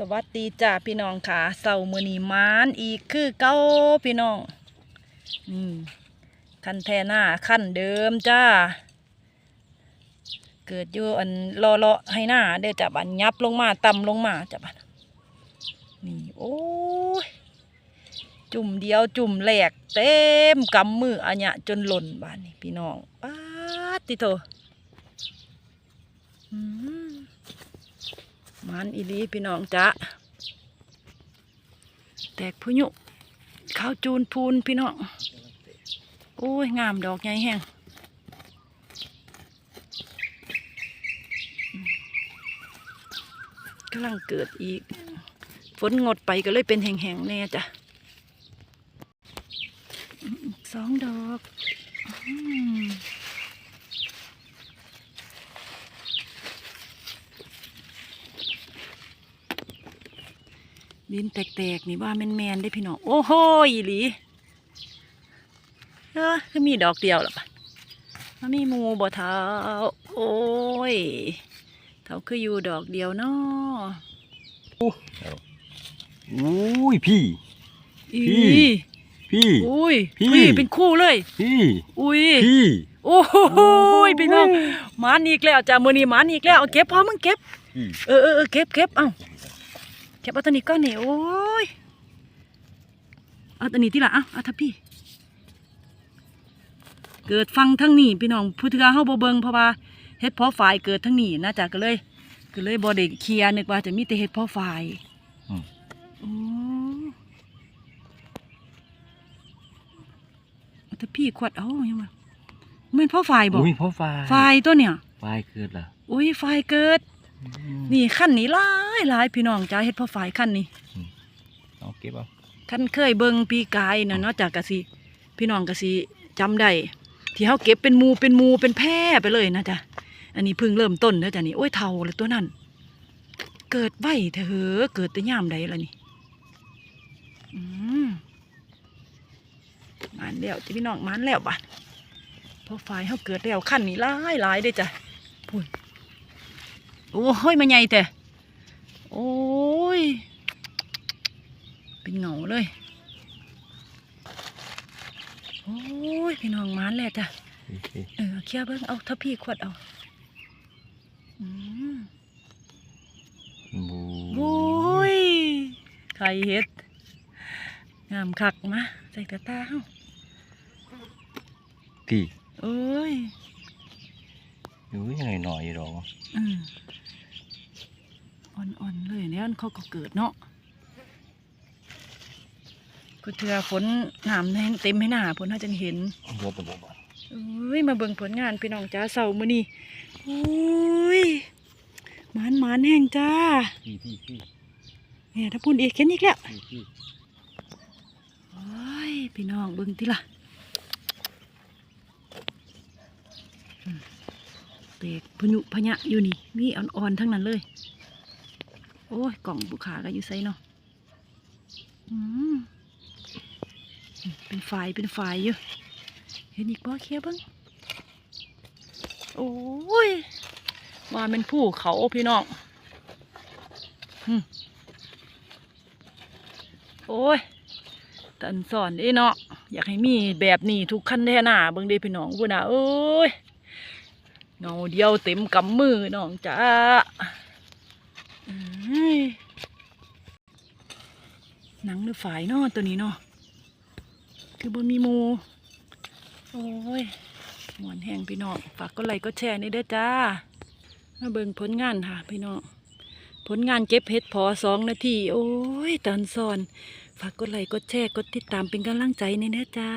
สวัสดีจ้าพี่น้องค่ะเสาร์มือนีมานอีกคือเก้าพี่น้องนี่คันแทหน้าขั้นเดิมจ้า เกิดอยู่อันรอเลาะให้หน้าเด้อจ้ะบันยับลงมาต่ำลงมาจ้ะบันนี่โอ้ยจุ่มเดียวจุ่มแหลกเต็มกำมืออันเนี้ยจนหล่นบ้านนี่พี่น้องป้าติโตอืม มันอีลีพี่น้องจ๊ะแตกพุยุข้าวจูนพูนพี่น้องโอ้ย งามดอกใหญ่แห้งกำลังเกิดอีก ฝนงดไปก็เลยเป็นแห้งๆแน่จ้ะสองดอกอ ดินแตกๆนี่ว่าแมนๆได้พี่น้องโอ้โหอีหลีเออคือมีดอกเดียวล่ะปะมันมีหมูบ่เท้าโอ้ยเท้าคืออยู่ดอกเดียวเนาะอุ้ยพี่อีพี่ พี่อุ้ยพี่พี่เป็นคู่เลย พี่อุ้ยพี่โอ้โหพี่น้องหมันอีกแล้วจ้ามือนี้หมันอีกแล้วเอาเก็บพอมึงเก็บพี่เออเออเออเก็บเก็บเอาเก็บเอาตัวนี้ก้อนนี่โอ้ยเอาตัวนี้ที่ละเอาเอาทับพี่ เกิดฟังทั้งนี้พี่น้องพุทธกาเฮาบ่เบิงเพราะว่าเฮ็ดเพาะฝ่ายเกิดทั้งนี้นะจ๊ะก็เลยก็เลยบ่ได้เคลียร์นึกว่าจะมีแต่เฮ็ดเพาะฝ่ายอืมโอ้เอาทับพี่ขวดเอายังมาแม่นเพาะฝ่ายบ่อุ้ยพ่อฟ้าฝ่ายตัวเนี่ยฟ้ายเกิดล่ะอุ้ยฝ่ายเกิด นี่ขั้นนี้หลายหลายพี่น้องจ้าเฮ็ดเพาะฝ่ายขั้นนี้เอาเก็บเอาท่านเคยเบิ่งปีกายน่ะเนาะจากกะสิพี่น้องกะสิจำได้ที่เฮาเก็บเป็นหมูเป็นหมูเป็นแพร่ไปเลยนะจ๊ะอันนี้เพิ่งเริ่มต้นนะจ๊ะนี่โอ้ยเท่าเลยตัวนั้น เกิดไว้เถอะเหอะเกิดแต่ยามใดล่ะนี่อืมมันแล้วจ้ะพี่น้องมันแล้วบัดพอฝ่ายเฮาเกิดแล้วขั้นนี้หลายหลายเด้อจ้ะพุ่น โอ้ยมันใหญ่แต่โอ้ย เป็นเหงาเลย โอ้ยพี่น้องมานแล้วจ้ะโอเคเออเคี่ยวเบิ้งเอาถ้าพี่ขวดเอาอืมบูโอ้ยไข่เห็ด งามคักมาใส่ตาตาเฮาพี่เอ้ยอ ยู่ยังไงหน่อยอยู่หรออืมอ่อนๆเลยเนี่ยเขาก็เกิดเนาะก็เถื่อฝนน้ำแห้งเต็มให้หน้าฝนน่าจะเห็นเลือดตะบบ่เอ้ยมาเบิ่งผลงานพี่น้องจ้าเสาร์มื้อนี้โอ้ยหมานหมานแห้งจ้าพี่พี่พี่เนี่ยถ้าพูดอีกเข็นอีกแล้วพี่พี่โอ้ยพี่น้องเบิ่งติล่ะ อืมเตกพยุพญะอยู่นี่ มีอ่อนๆทั้งนั้นเลย โอ้ย กล่องบุขาก็อยู่ไซเนาะอืมเป็นฝายเป็นฝายอยู่ เห็นอีกบ่เคียบ้างโอ้ยว่าเป็นผู้เขาพี่น้องโอ้ยตันสอนเด้เนาะอยากให้มีแบบนี้ทุกขั้นแท่หน้าเบิ่งเด้พี่น้องบุญนะเอ้ย เงาเดียวเต็มกำมือน้องจ้าหนังหรือฝายเนาะตัวนี้เนาะคือบนมีมู โอ้ยหมวนแห้งพี่น้องฝากก็ไลค์ก็แชร์นี่เด้อจ้ามาเบิ่งผลงานค่ะ พี่น้องผลงานเก็บเห็ดพอสองนาที โอ้ยตอนสอน ฝากกดไลค์กดแชร์กดติดตามเป็นกำลังใจนี่เด้อจ้า